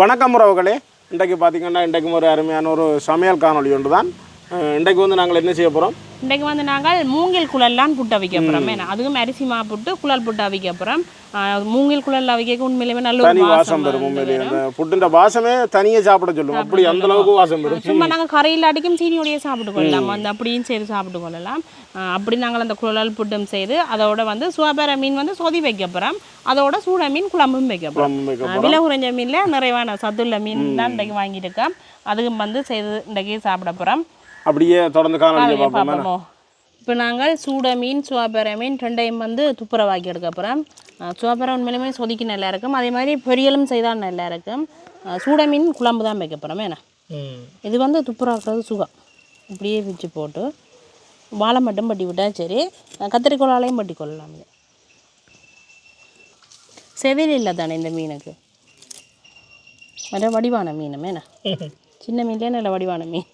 வணக்கம் உறவுகளே. இன்றைக்கு பார்த்திங்கன்னா இன்றைக்கும் ஒரு அருமையான ஒரு சமையல் காணொளி ஒன்று தான் இன்றைக்கு வந்து நாங்கள் என்ன செய்ய போகிறோம் இன்றைக்கு வந்து நாங்கள் மூங்கில் குழல்லாம் புட்டு அவிக்க போகிறோம் ஏன்னா அதுவும் அரிசி மா புட்டு குழல் புட்டு அவிக்க போகிறோம் மூங்கில் குழல் அவிக்க உண்மையிலுமே நல்ல ஒரு வாசம் உண்மையிலேயே வரும். புட்டுன்ற வாசமே தனியே சாப்பிட சொல்லும். அப்படி அந்த அளவுக்கு வாசம் பெறும் சும்மா நாங்கள் கரையில் அடிக்கும் சீனியோடய சாப்பிட்டு கொள்ளலாம். அந்த அப்படியும் செய்து சாப்பிட்டு கொள்ளலாம். அப்படி நாங்கள் அந்த குழல் புட்டும் செய்து அதோட வந்து சுவாபர மீன் வந்து சொதி வைக்க போகிறோம் அதோட சூட மீன் குழம்பும் வைக்க போகிறோம் விலை குறைஞ்ச மீனில் நிறைவான சத்துள்ள மீன் தான் இன்றைக்கு வாங்கிட்டு இருக்கோம். அதுவும் வந்து செய்து இன்றைக்கு சாப்பிட போகிறோம் அப்படியே தொடர்ந்து காணொலியை பார்ப்போம். இப்போ நாங்கள் சூட மீன் சுவாபர மீன் ரெண்டையும் வந்து துப்புரவாக்கி எடுக்க போகிறோம் சுவாபரம் உண்மையிலுமே சொதிக்கு நல்லா இருக்கும் அதே மாதிரி பொரியலும் செய்தால் நல்லா இருக்கும் சூட மீன் குழம்பு தான் வைக்க போகிறோம் ஏன்னா? இது வந்து துப்புரவாக்குறது சுகம். இப்படியே பிச்சு போட்டு வாழை மட்டும் பட்டி விட்டால் சரி. அஹ் கத்திரிக்கோலாலையும் பட்டி கொள்ளலாம் இது. செதில் இல்லை தானே இந்த மீனுக்கு? நல்ல வடிவான மீன் என்ன சின்ன மீன்லேயே நல்ல வடிவான மீன்.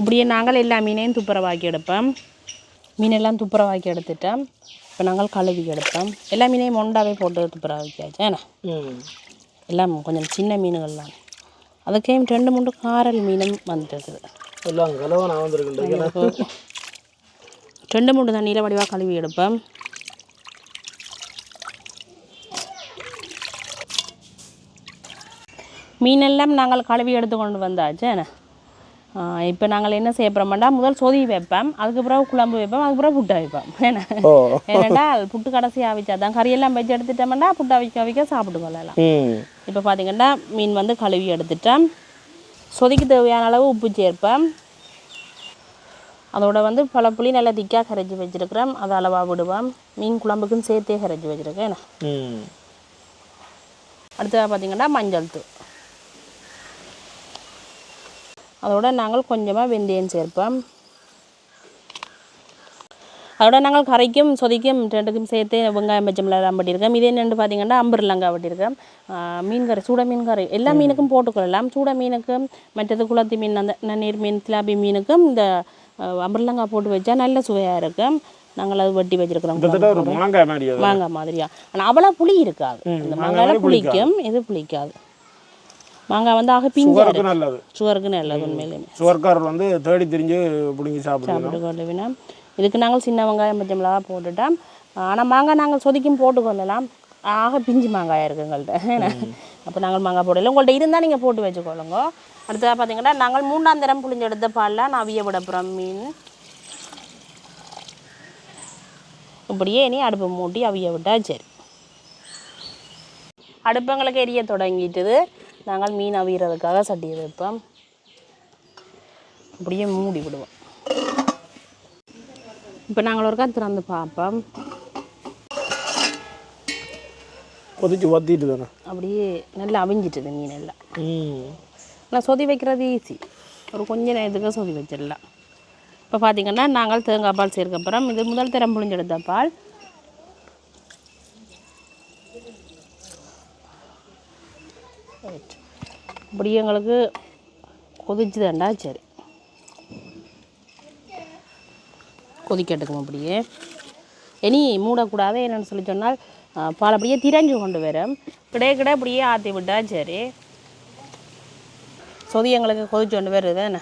இப்படியே நாங்கள் எல்லா மீனையும் துப்புரவாக்கி எடுப்போம். மீனெல்லாம் துப்புரவாக்கி எடுத்துட்டோம். இப்போ நாங்கள் கழுவி எடுப்போம். எல்லா மீனையும் மொண்டாவே போட்டு துப்புரவாக்கியாச்சு ஏன்னா? எல்லாம் கொஞ்சம் சின்ன மீன்கள்லாம் அதுக்கே ரெண்டு மூணு காரல் மீனும் வந்துருக்குது ரெண்டு மூணு தண்ணியில் வடிவாக கழுவி எடுப்போம். மீனெல்லாம் நாங்கள் கழுவி எடுத்து கொண்டு வந்தாச்சு இப்போ நாங்கள் என்ன செய்ய போகிறோம்னா முதல் சொதி வைப்போம் அதுக்கு பிறகு குழம்பு வைப்போம் அதுக்கு பிறகு புட்டு வைப்போம். என்ன? ஓ. ஏன்னாடா புட்டு கடைசி அவிச்சா தான் கறியெல்லாம் வச்சு எடுத்துட்டோம்னா புட்டு அவிக்க அவிக்க சாப்பிட்டு கொள்ளலாம். இப்போ பார்த்தீங்கன்னா மீன் வந்து கழுவி எடுத்துட்டேன் சொதிக்கு தேவையான அளவு உப்பு சேர்ப்பேன் அதோட வந்து பல புளி நல்லா திக்காக கரைச்சி வச்சுருக்கிறேன் அதை அளவாக விடுவேன் மீன் குழம்புக்கும் சேர்த்தே கரைச்சி வச்சுருக்கேன் ம். அடுத்ததாக பார்த்தீங்கன்னா மஞ்சள் தூள். அதோட நாங்கள் கொஞ்சமாக வெந்தயம் சேர்ப்போம். அதோட நாங்கள் கரைக்கும் சொதிக்கும் ரெண்டுக்கும் சேர்த்து வெங்காயம் பச்சை மிளகாய் பட்டியிருக்கோம் இதே நண்டு பார்த்தீங்கன்னா அம்பர்லங்காய் பட்டியிருக்கோம் ஆஹ் மீன் கறி சூட மீன் கறி. எல்லா மீனுக்கும் போட்டுக்கொள்ளலாம். சூட மீனுக்கும் மற்றது குளத்தி மீன் அந்த நன்னீர் மீன் திலாபி மீனுக்கும் இந்த அம்பர்லங்காய் போட்டு வச்சா நல்ல சுவையாக இருக்கும். நாங்கள் அது வெட்டி வச்சிருக்கிறோம். மாங்காய் மாதிரியா? ஆனால் அவ்வளோ புளி இருக்காது. இந்த மாங்காயில் புளிக்கும். இது புளிக்காது? மாங்காய் வந்து ஆக பிஞ்சா நல்லது. சுகருக்கு நல்லது உண்மையிலுமே சுகர்காரர் வந்து தேடி திரிஞ்சு பிடிங்கி சாப்பிட்டு கொள்ளுவினா இதுக்கு நாங்கள் சின்ன வெங்காயம் பச்சை மிளகா போட்டுட்டோம். ஆனால் மாங்காய் நாங்கள் சொதிக்கும் போட்டு கொள்ளலாம் ஆக பிஞ்சு மாங்காய் இருக்கு எங்கள்கிட்ட அப்போ நாங்கள் மாங்காய் போடல. உங்கள்கிட்ட இருந்தால் நீங்கள் போட்டு வச்சுக்கொள்ளுங்க. அடுத்ததாக பார்த்தீங்கன்னா நாங்கள் மூணாம் தரம் புளிஞ்சு எடுத்த பாலில் நான் அவிய விட போகிறோம் மீன். இப்படியே இனி அடுப்பு மூட்டி அவிய விட்டா சரி. அடுப்பங்களுக்கு எரிய தொடங்கிட்டுது. நாங்கள் மீன் அவியறதுக்காக சட்டியை வைப்போம். அப்படியே மூடி விடுவோம். இப்போ நாங்கள் ஒருக்கா திறந்து பார்ப்போம் கொதிச்சு வத்திட்டு தானே? அப்படியே நல்லா அவிஞ்சிட்டுது மீன் எல்லாம். ஆனால் சொதி வைக்கிறது ஈஸி ஒரு கொஞ்ச நேரத்துக்கு சொதி வச்சிடலாம். இப்போ பார்த்தீங்கன்னா நாங்கள் தேங்காய் பால் சேர்க்க போகிறோம் இது முதல் தரம் புளிஞ்செடுத்த பால். இப்படி எங்களுக்கு கொதிச்சுதாண்டா சரி. கொதிக்கட்டுக்கும் அப்படியே. இனி மூடக்கூடாது என்னென்னு சொல்லி சொன்னால் பால் அப்படியே திரஞ்சு கொண்டு வரும். கிடையே கிடையே அப்படியே ஆற்றி விட்டா சரி. சொதி எங்களுக்கு கொதிச்சு கொண்டு வருது என்ன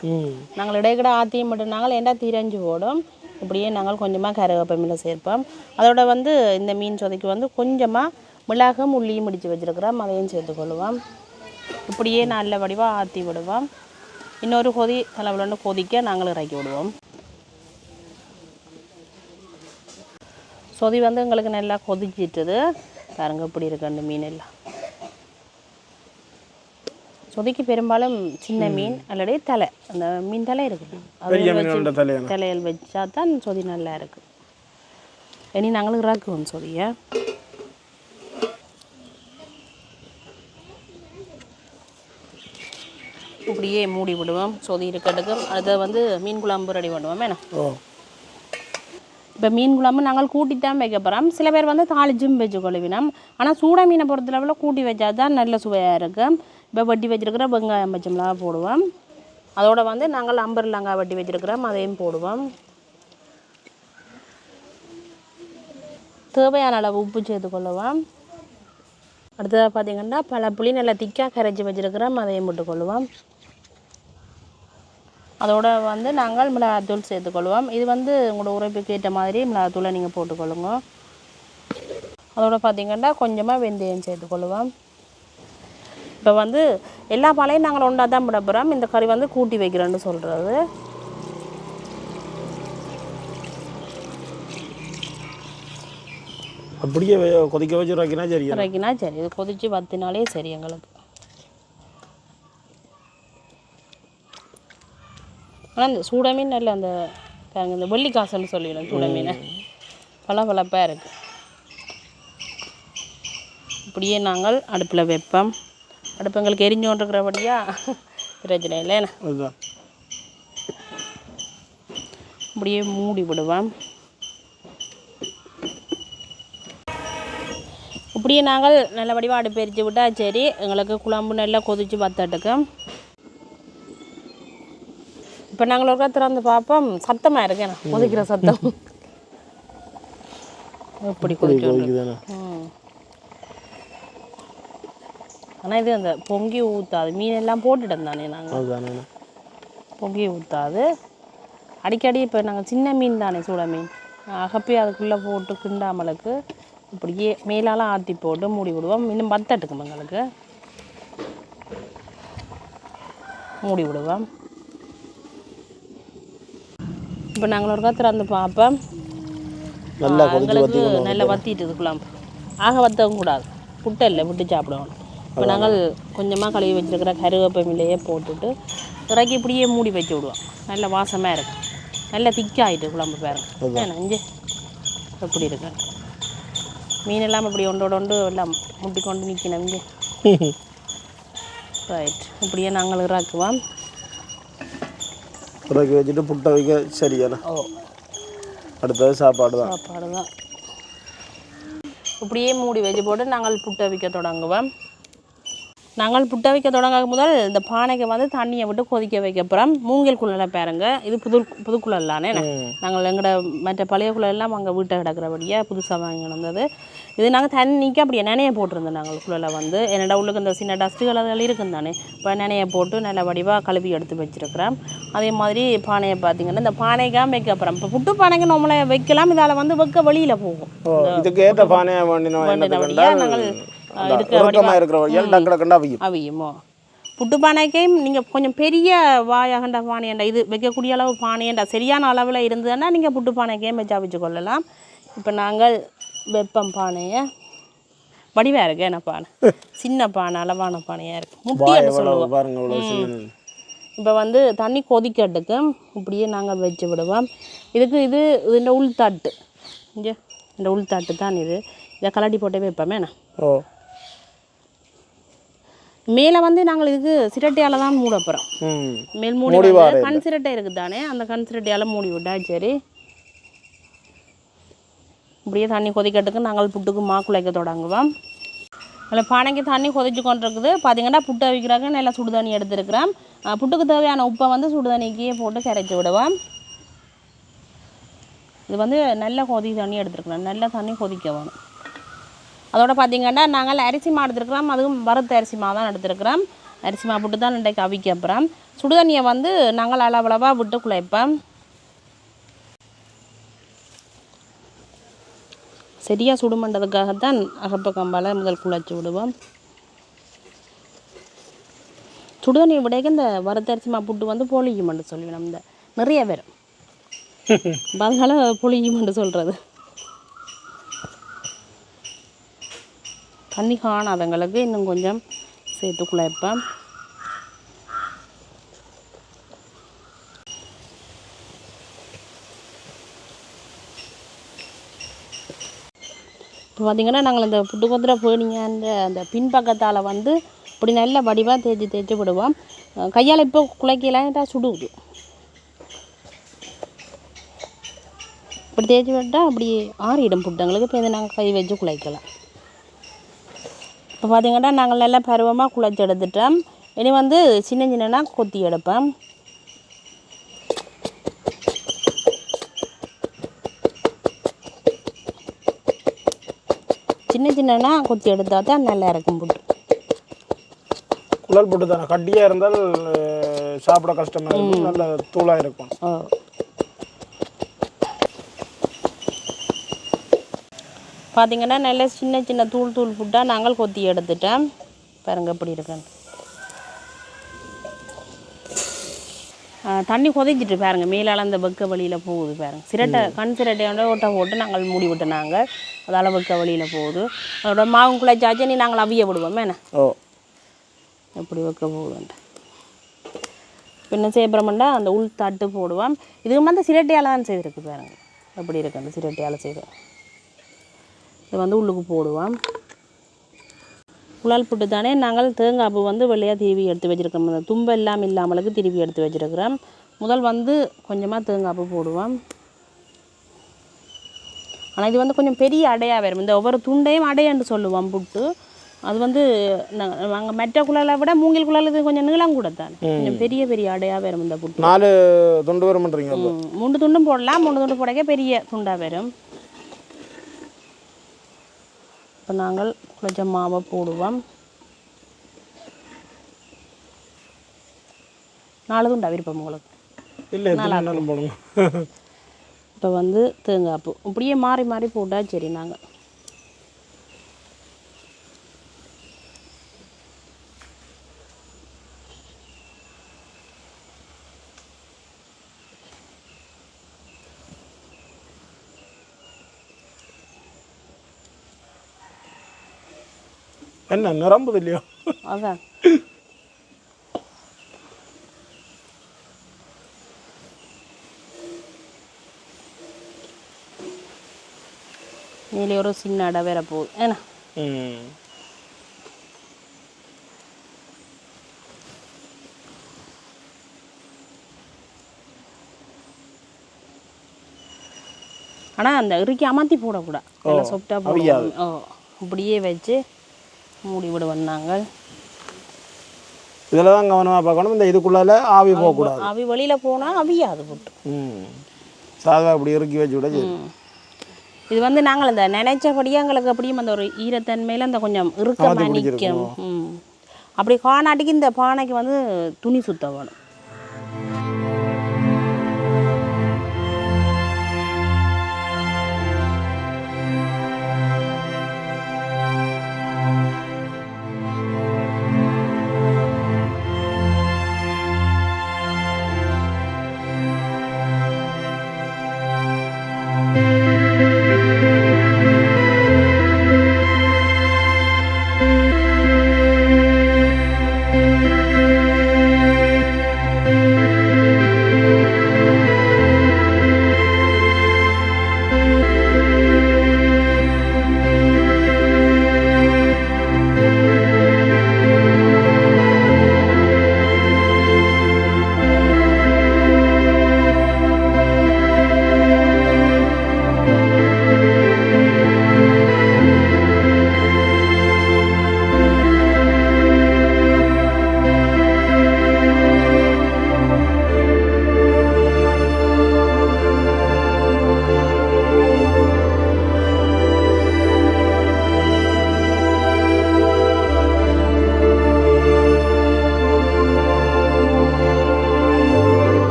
நாங்கள் இடையிட ஆற்றியும் மட்டும் நாங்கள் ஏண்டா திரஞ்சு போடும் இப்படியே நாங்கள் கொஞ்சமாக கருவேப்பமில்லை சேர்ப்போம். அதோட வந்து இந்த மீன் சொதைக்கு வந்து கொஞ்சமாக மிளகும் உள்ளியும் முடிச்சு வச்சுருக்கிறோம். அதையும் சேர்த்துக்கொள்ளுவோம் இப்படியே நல்ல வடிவாக ஆற்றி விடுவோம். இன்னொரு கொதி தலைவிலன்னு கொதிக்க நாங்கள் இறக்கி விடுவோம். சொதி வந்து எங்களுக்கு நல்லா கொதிச்சிட்டுது. பாருங்க இப்படி இருக்கு அந்த மீன் எல்லாம் சொதிக்கு பெரும்பாலும் சின்ன மீன் அல்லது தலை. அந்த மீன் தலை இருக்குது. தலையல் வச்சா தான் சொதி நல்லா இருக்கு. இனி நாங்களும் இறக்குவோம் சொதியை. இப்படியே மூடி விடுவோம். சொதி இருக்கட்டுக்கு அதை வந்து மீன் குழம்பு ரெடி பண்ணுவோம். வேணாம் இப்போ மீன் குழம்பு நாங்கள் கூட்டித்தான் வைக்க போகிறோம் சில பேர் வந்து தாளிச்சும் வச்சு கொழுவினோம். ஆனால் சூட மீனை பொறுத்தளவில் கூட்டி வச்சா தான் நல்ல சுவையாக இருக்கும். இப்போ வெட்டி வச்சிருக்கிற வெங்காயம் பச்சை மிளகா போடுவோம். அதோட வந்து நாங்கள் அம்பர்லங்காய் வெட்டி வச்சிருக்கிறோம். அதையும் போடுவோம். தேவையான அளவு உப்பு சேர்த்து கொள்ளுவோம். அடுத்ததாக பார்த்தீங்கன்னா பல புளி நல்லா திக்காக கரைச்சி வச்சுருக்கிறோம். அதையும் போட்டுக்கொள்ளுவோம் அதோட வந்து நாங்கள் மிளகாத்தூள் சேர்த்துக்கொள்வோம். இது வந்து உங்களோட உரைப்புக்கு ஏற்ற மாதிரி மிளகாத்தூளை நீங்கள் போட்டுக்கொள்ளுங்க. அதோட பார்த்தீங்கன்னா கொஞ்சமாக வெந்தயம் சேர்த்துக்கொள்ளுவோம் இப்போ வந்து எல்லா பாலையும் நாங்கள் ஒன்றா தான் விட போகிறோம் இந்த கறி வந்து கூட்டி வைக்கிறேன்னு சொல்கிறது அப்படியே கொதிக்க வச்சு வைக்கினா சரி இறக்கினா சரி. இது கொதித்து வத்தினாலே சரி எங்களுக்கு. ஆனால் இந்த சூட மீன் நல்ல அந்த பாருங்க, இந்த வெள்ளி காசுன்னு சொல்லிடும் சூட மீன் பல பழப்பாக இருக்குது இப்படியே நாங்கள் அடுப்பில் வைப்போம். அடுப்பு எங்களுக்கு எரிஞ்சோண்டு இருக்கிறபடியா பிரச்சனை இல்லை என்ன? அப்படியே மூடி விடுவோம். இப்படியே நாங்கள் நல்ல வடிவாக அடுப்பு எரிச்சு விட்டால் சரி. எங்களுக்கு குழம்பு நல்லா கொதிச்சு வத்தட்டுக்கும் இப்போ நாங்கள் ஒரு திறந்து பார்ப்போம் சத்தமாக இருக்கு. என்ன கொதிக்கிற சத்தம். எப்படி கொதிச்சு கொதிக்குதானே? ம். ஆனால் இது அந்த பொங்கி ஊற்றாது மீன் எல்லாம் போட்டுட்டோம் தானே நாங்கள் பொங்கி ஊற்றாது அடிக்கடி இப்போ நாங்கள் சின்ன மீன் தானே சூட மீன். அகப்பி அதுக்குள்ளே போட்டு கிண்டாமலுக்கு இப்படியே மேலால ஆற்றி போட்டு மூடி விடுவோம். இன்னும் பத்தட்டுக்கும் எங்களுக்கு மூடி விடுவோம். இப்போ நாங்கள் ஒரு திறந்து கொதிச்சு எங்களுக்கு நல்லா வத்திட்டுது குழம்பு ஆக வத்தவும் கூடாது. புட்டை இல்லை விட்டு சாப்பிடுவோம் இப்போ நாங்கள் கொஞ்சமாக கழுவி வச்சிருக்கிற கருவேப்பமிலையே போட்டுட்டு இறக்கி இப்படியே மூடி வச்சு விடுவோம். நல்ல வாசமாக இருக்கும் நல்ல திக்காயிட்டு குழம்பு பாருங்க. இங்கே எப்படி இருக்கு? மீன் எல்லாம் இப்படி ஒன்றோட ஒன்று எல்லாம் முட்டி கொண்டு நிற்கணும் இங்கே ரைட் இப்படியே நாங்கள் இறக்குவோம். இறக்கி வச்சுட்டு புட்டை வைக்க சரியாண்ணா ஓ அடுத்தது சாப்பாடு தான் சாப்பாடு தான் இப்படியே மூடி வச்சு போட்டு நாங்கள் புட்டை வைக்க தொடங்குவோம் நாங்கள் புட்டை வைக்க தொடங்க முதல் இந்த பானைக்கு வந்து தண்ணியை விட்டு கொதிக்க வைக்க போகிறோம் மூங்கில் குழலை பாருங்க. இது புது புது குழல் தானே நாங்கள் எங்களோட மற்ற பழைய குழல் எல்லாம் அங்கே வீட்டை கிடக்கிறபடியாக புதுசாக வாங்கி வந்தது. இது நாங்கள் தண்ணிக்கு அப்படியே நினைய போட்டிருந்தோம் நாங்கள் குழலை வந்து. என்னடா உள்ளுக்கு இந்த சின்ன டஸ்ட்டுகள் அதெல்லாம் இருக்கும் தானே. இப்போ நினைய போட்டு நல்ல வடிவாக கழுவி எடுத்து வச்சிருக்கிறோம். அதே மாதிரி பானையை பார்த்தீங்கன்னா இந்த பானைக்காக வைக்க போகிறோம் இப்போ புட்டு பானைக்கு நம்மளை வைக்கலாம். இதால் வந்து வைக்க வெளியில் போகும். இதுக்கு ஏற்ற பானையை நாங்கள், இறுக்கமாக இருக்கிற வழியால் டக்கு டக்குண்டா வைக்கும் அவியுமோ? புட்டு பானைக்கையும் நீங்கள் கொஞ்சம் பெரிய வாயாகண்ட பானையண்டா இது வைக்கக்கூடிய அளவு பானையண்டா சரியான அளவில் இருந்ததுன்னா நீங்கள் புட்டு பானைக்கையும் வச்சு அவிச்சு கொள்ளலாம். இப்போ நாங்கள் வெப்பம் பானையை வடிவாக இருக்கு என்ன பானை? சின்ன பானை அளவான பானையாக இருக்குது முட்டின்னு சொல்லுவோம். பாருங்க இப்போ வந்து தண்ணி கொதிக்கட்டுக்கு இப்படியே நாங்கள் வச்சு விடுவோம். இதுக்கு இது இந்த உள்தாட்டு இங்கே இந்த உள்தாட்டு தான் இது. இதை கலட்டி போட்டே வைப்போமே என்ன? ஓ. மேலே வந்து நாங்கள் இதுக்கு சிரட்டையால் தான் மூட போகிறோம். ம். மேல் மூடி கண் சிரட்டை இருக்குது தானே அந்த கண் சிரட்டையால் மூடி விட்டா சரி. இப்படியே தண்ணி கொதிக்கட்டுக்கு நாங்கள் புட்டுக்கு மாக்குழைக்க தொடங்குவோம். அதில் பானைக்கு தண்ணி கொதிச்சு கொண்டிருக்குது. பார்த்தீங்கன்னா புட்டை வைக்கிறாங்க நல்லா சுடு தண்ணி புட்டுக்கு தேவையான உப்பை வந்து சுடு தண்ணிக்கே போட்டு கரைச்சி விடுவோம். இது வந்து நல்ல கொதி தண்ணி எடுத்துருக்குறோம் நல்ல தண்ணி கொதிக்க வேணும். அதோட பார்த்தீங்கன்னா நாங்கள் அரிசி மா எடுத்துருக்கிறோம். அதுவும் வறுத்த அரிசி மா தான் எடுத்துருக்கிறோம். அரிசி மா போட்டு தான் இன்றைக்கு அவிக்க அப்புறம் சுடுதண்ணியை வந்து நாங்கள் அளவளவாக விட்டு குழைப்போம். சரியாக சுடுமன்றதுக்காகத்தான் அகப்ப கம்பால் முதல் குழைச்சி விடுவோம். சுடுதண்ணியை விடைக்க இந்த வறுத்த அரிசி மா புட்டு வந்து பொழியுமென்று சொல்லுவோம் இந்த நிறைய பேர். அதனால பொழியுமென்று சொல்கிறது தண்ணி காணாதங்களுக்கு இன்னும் கொஞ்சம் சேர்த்து குழைப்பேன். இப்போ பார்த்தீங்கன்னா நாங்கள் இந்த புட்டுக்கொத்துற போனீங்க அந்த அந்த பின்பக்கத்தால் வந்து இப்படி நல்ல வடிவாக தேய்ச்சி தேய்ச்சி விடுவோம் கையால் இப்போ குழைக்கலான்ட்டா சுடுது இப்படி தேய்ச்சி விட்டால் அப்படி ஆறிடும் புட்டுங்களுக்கு. இப்போ இதை நாங்கள் கை வச்சு குழைக்கலாம். இப்போ பார்த்தீங்கன்னா நாங்கள் நல்லா பருவமாக குழைச்சி எடுத்துட்டோம். இனி வந்து சின்ன சின்னனா கொத்தி எடுப்பேன் சின்ன சின்னனா கொத்தி எடுத்தால் தான் நல்லா இருக்கும் புட்டு. குழல் புட்டு தானே. கட்டியாக இருந்தால் சாப்பிட கஷ்டமாக இருக்கும். நல்ல தூளாக இருக்கும். பார்த்தீங்கன்னா நல்ல சின்ன சின்ன தூள் தூள் புட்டாக நாங்கள் கொத்தி எடுத்துட்டோம் பாருங்க எப்படி இருக்குன்னு தண்ணி கொதிச்சிட்டு பாருங்க. மேலால அந்த வெக்க வழியில் போகுது பாருங்க. சிரட்டை கண் சிரட்டையோட ஒட்டை போட்டு நாங்கள் மூடி விட்டு நாங்கள் அதால் வெக்க வழியில் போகுது. அதோட மாவும் குழைச்சாச்சு நீ நாங்கள் அவிய விடுவோம். என்ன? ஓ. எப்படி வைக்க போகுதுன்ட்டு. என்ன செய்யப்படுறோம்னா அந்த உள் தட்டு போடுவோம். இதுவும் வந்து சிரட்டையால் தான் செய்திருக்கு பாருங்க. எப்படி இருக்கு அந்த சிரட்டையால் செய்து? இது வந்து உள்ளுக்கு போடுவோம். குழல் புட்டு தானே நாங்கள் தேங்காய் பூ வந்து வெள்ளையாக திருவி எடுத்து வச்சுருக்கோம். அந்த தும்பு எல்லாம் இல்லாமலுக்கு திருவி எடுத்து வச்சுருக்கிறோம். முதல் வந்து கொஞ்சமாக தேங்காய் பூ போடுவோம். ஆனால் இது வந்து கொஞ்சம் பெரிய அடையாக வரும். இந்த ஒவ்வொரு துண்டையும் அடையன்னு சொல்லுவோம் புட்டு. அது வந்து நாங்கள் மெட்ட குழலை விட மூங்கில் குழல் இது கொஞ்சம் நீளம் கூட தானே. கொஞ்சம் பெரிய பெரிய அடையாக வரும் இந்த புட்டு. நாலு துண்டு வருமன்றீங்க அப்போ? ம், மூணு துண்டும் போடலாம். மூணு துண்டு போடக்க பெரிய துண்டாக வரும். இப்போ நாங்கள் குழச்ச மாவை போடுவோம். நாலு துண்டா விருப்பம் உங்களுக்கு? இல்லை இப்போ வந்து தேங்காய் பூ. இப்படியே மாறி மாறி போட்டால் சரி நாங்கள் என்ன நிரம்புது இல்லையோ அதான். மேலே ஒரு சின்ன அடை வேற போகுது. ஏன்னா ஆனால் அந்த இறுக்கி அமர்த்தி போடக்கூடாது. நல்லா சொப்டாக போடணும். ஓ இப்படியே வச்சு மூடி விடுவோம் நாங்கள். இதில் தான் கவனமாக பார்க்கணும். இந்த இதுக்குள்ளால ஆவி போகக்கூடாது. அவி வெளியில் போனால் அவியாது போட்டு. ம். சாதா அப்படி இறுக்கி வச்சு விட இது வந்து நாங்கள் இந்த நினைச்சபடியே எங்களுக்கு அப்படியும் அந்த ஒரு ஈரத்தன்மையில் அந்த கொஞ்சம் இறுக்கமாக நிற்கும். ம். அப்படி காணாட்டிக்கு இந்த பானைக்கு வந்து துணி சுத்த வேணும்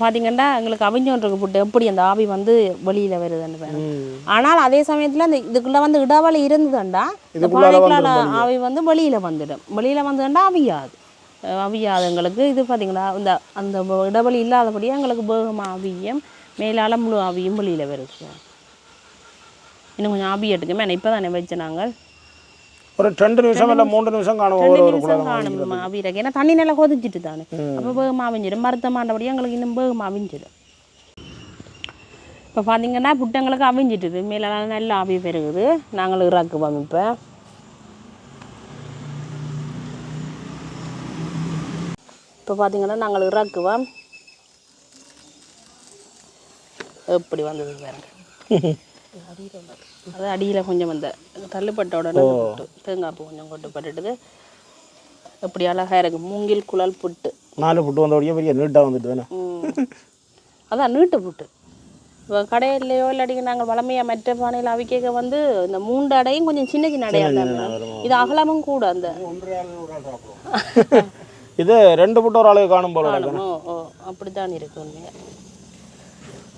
பார்த்தீங்கன்னா எங்களுக்கு அவிஞ்சோன்றது புட்டு எப்படி அந்த ஆவி வந்து வெளியில் வருதுன்னு பாருங்க. ஆனால் அதே சமயத்தில் அந்த இதுக்குள்ளே வந்து இடைவெளி இருந்ததுண்டா இந்த பானைக்குள்ளால ஆவி வந்து வெளியில் வந்துடும். வெளியில் வந்ததுண்டா அவியாது. அவியாது. எங்களுக்கு இது பார்த்தீங்களா இந்த அந்த இடைவெளி இல்லாதபடியே எங்களுக்கு வேகமாக அவியும். மேலால முழு ஆவியும் வெளியில் வருது. இன்னும் கொஞ்சம் ஆவி எடுக்குமே இப்போ தானே வச்சு நாங்கள் ஒரு ரெண்டு நிமிஷம் இல்லை மூன்று நிமிஷம் காணும் ரெண்டு ஒரு குழாய் காணும் ஆவி இருக்கு ஏன்னா தண்ணி நல்லா கொதிச்சிட்டு தானே அப்போ வேகமாக அவிஞ்சிடும் மருத்துவமானபடியே எங்களுக்கு இன்னும் வேகமாக அவிஞ்சிடும் இப்போ பார்த்தீங்கன்னா புட்டங்களுக்கு அவிஞ்சிட்டுது மேலே நல்ல ஆவி பெருகுது நாங்கள் இறக்குவோம் இப்போ இப்போ பார்த்தீங்கன்னா நாங்கள் இறக்குவோம் எப்படி வந்தது பாருங்க அது அடியில் கொஞ்சம் வந்த தள்ளுப்பட்ட உடனே அந்த புட்டு, தேங்காய் பூ கொஞ்சம் கொட்டுப்பட்டுட்டுது எப்படி அழகாக இருக்கு. மூங்கில் குழல் புட்டு. நாலு புட்டு வந்தபடியே பெரிய நீட்டாக வந்துட்டு ம். அதான் நீட்டு புட்டு. இப்போ கடையிலையோ இல்லாட்டி நாங்கள் வளமையாக மற்ற பானையில் அவிக்க வந்து இந்த மூன்று அடையும் கொஞ்சம் சின்ன சின்ன அடையாக தான் இது அகலமும் கூட அந்த இது ரெண்டு புட்டு ஒரு அளவு காணும் போல அப்படித்தான் இருக்கு உண்மையாக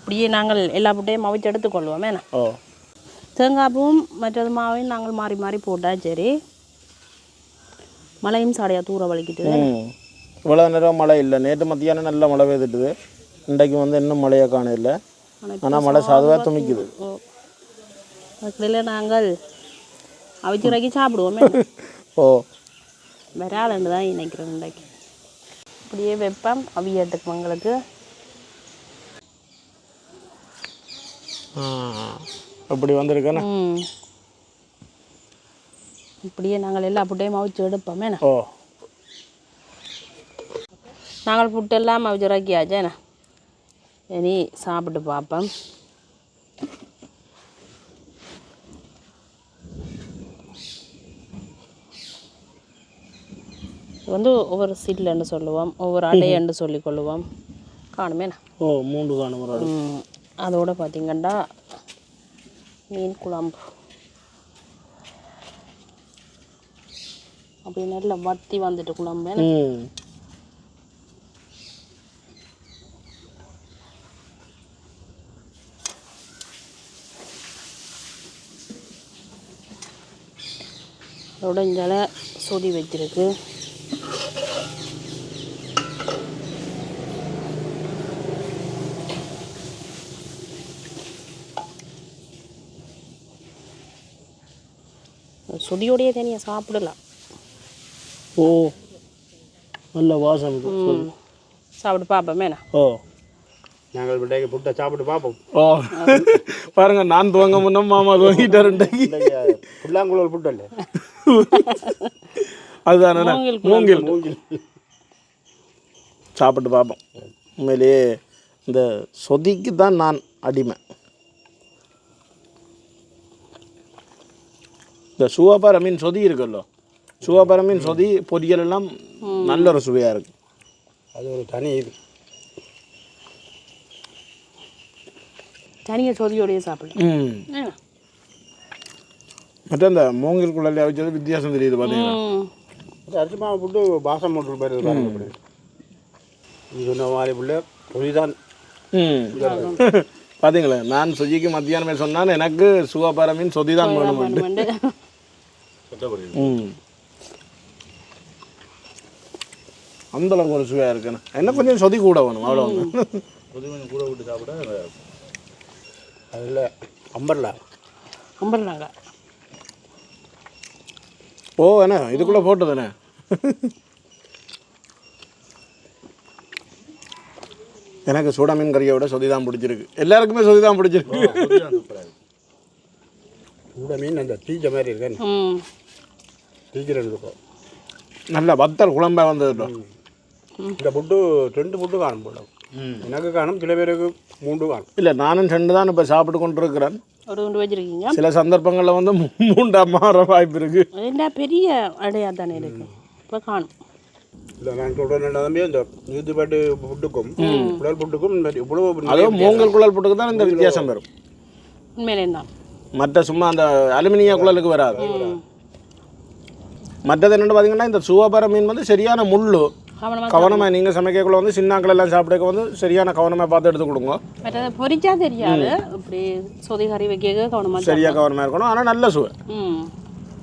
இப்படியே நாங்கள் எல்லா புட்டையும் அவிச்சு எடுத்துக்கொள்வோம் என்ன? ஓ. தேங்காய் பூவும் மற்றது மாவையும் நாங்கள் மாறி மாறி போட்டால் சரி. மழையும் சாடையாக தூர வலிக்கிட்டு இவ்வளோ நேரம் மழை இல்லை. நேற்று மத்தியானம் நல்ல மழை பெய்துட்டுது. இன்றைக்கு வந்து இன்னும் மழையை காண இல்லை ஆனால் மழை சாதுவாக துமிக்குது. அதுக்குள்ள நாங்கள் அவிச்சு இறக்கி சாப்பிடுவோமே ஓ. விராலன்னு தான் நினைக்கிறேன் இன்றைக்கு. இப்படியே வைப்பேன் அவியட்டுக்கு எங்களுக்கு. ஆ, இப்படி வந்திருக்கேன்னு இப்படியே நாங்கள் எல்லா புட்டையும் அவிச்சு எடுப்போமே ஓ. நாங்கள் புட்டெல்லாம் அவிச்சு இறக்கியாச்சே என்ன? இனி சாப்பிட்டு பார்ப்போம். வந்து ஒவ்வொரு சில்லுன்னு சொல்லுவோம் ஒவ்வொரு அடையன்னு சொல்லி கொள்ளுவோம். காணுமே என்ன? ஓ மூன்று காணும் ஒரு அதோட பார்த்தீங்கன்னா மீன் குழம்பு. அப்படி நல்ல வத்தி வந்துட்டு குழம்பு. அதோட இஞ்சால சொதி வச்சிருக்கு சொடியோடையே தனியாக சாப்பிடலாம். ஓ நல்ல வாசம் சாப்பிட்டு பார்ப்போமே ஓ. நாங்கள் இன்றைக்கு புட்டை சாப்பிட்டு பார்ப்போம். ஓ. பாருங்க நான் துவங்க முன்ன மாமா துவங்கிட்டார் புல்லாங்குழல் புட்டு இல்லை அதுதானே மூங்கில் மூங்கில். சாப்பிட்டு பார்ப்போம். உண்மையிலேயே இந்த சொதிக்கு தான் நான் அடிமை. இந்த சுவாபார மீன் சொதி இருக்குல்லோ. சுவாபார மீன் சொதி பொரியல் எல்லாம் நல்ல ஒரு சுவையாக இருக்கு. அது ஒரு தனி இது. தனியாக சொதியோடையே சாப்பிடலாம்? மற்ற இந்த மூங்கில் குழல் வச்சது வித்தியாசம் தெரியுது அது அரிசி மாவு புட்டு பாசம் போட்டு போயிருது பாருங்க நீ சொன்ன மாதிரி புள்ள பொலிதான் ம். பார்த்தீங்களா நான் சுஜிக்கு மத்தியானமே சொன்னான் எனக்கு சுவாபார மீன் சொதி தான் வேணும். ம். அந்த அளவுக்கு ஒரு சுவையாக இருக்குண்ணா என்ன கொஞ்சம் சொதி கூட வேணும் அவ்வளோ கொஞ்சம் கூட விட்டு சாப்பிட அதில் அம்பர்லா. கும்பிட்றாங்க ஓ என்ன? இதுக்குள்ளே போட்டதுண்ணே எனக்கு சூடா மீன் கறியை விட சொதி தான் பிடிச்சிருக்கு. எல்லாருக்குமே சொதி தான் பிடிச்சிருக்கு. கூட மீன் அந்த தீஞ்ச மாதிரி இருக்கேன் ம் தீக்கிறது இருக்கும் நல்ல வத்தல் குழம்பா வந்தது இந்த புட்டு ரெண்டு புட்டு காணும் போல. எனக்கு காணும் சில பேருக்கு மூன்று காணும். இல்லை நானும் ரெண்டு தான் இப்போ சாப்பிட்டு கொண்டு இருக்கிறேன் ஒரு குண்டு வச்சிருக்கீங்க? சில சந்தர்ப்பங்களில் வந்து மூண்டா மாற வாய்ப்பு இருக்கு. என்ன பெரிய அடையாக தானே இருக்கு. இப்போ காணும். இல்லை நான் சொல்கிறேன் தம்பி இந்த நீதிப்பாட்டு புட்டுக்கும் உடல் புட்டுக்கும் இந்த இவ்வளவு அதுவும் மூங்கல் குழல் போட்டுக்கு தான் இந்த வித்தியாசம் வரும். உண்மையிலே தான் மற்ற சும்மா அந்த அலுமினிய குழலுக்கு வராது. மற்றது என்னென்னு பார்த்தீங்கன்னா இந்த சுவாபர மீன் வந்து சரியான முள்ளு. கவனமாக நீங்கள் சமைக்கக்குள்ள வந்து சின்னாக்கள் எல்லாம் சாப்பிடக்க வந்து சரியான கவனமாக பார்த்து எடுத்து கொடுங்க. பொரிச்சா தெரியாது. இப்படி சொதி கறி வைக்க கவனமாக சரியாக கவனமாக இருக்கணும். ஆனால் நல்ல சுவை.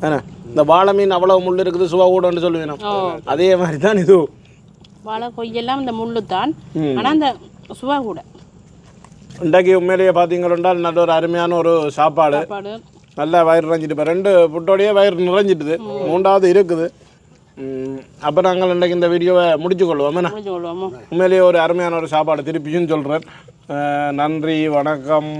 ஏன்னா இந்த வாழை மீன் அவ்வளோ முள் இருக்குது சுவா கூடன்னு சொல்லுவேன் அதே மாதிரி தான் இது வாழை கொய்யெல்லாம் இந்த முள்ளு தான். ஆனால் அந்த சுவா கூட. இன்றைக்கு உண்மையிலேயே பார்த்தீங்கன்னா நல்ல ஒரு அருமையான ஒரு சாப்பாடு. நல்லா வயிறு நிறைஞ்சிட்டு இப்போ ரெண்டு புட்டோடையே வயிறு நிறைஞ்சிட்டுது. மூன்றாவது இருக்குது. அப்போ நாங்கள் இன்றைக்கு இந்த வீடியோவை முடிச்சு கொள்வோமோ. உண்மையிலேயே ஒரு அருமையான ஒரு சாப்பாடு திருப்பியும் சொல்கிறேன் நன்றி வணக்கம்.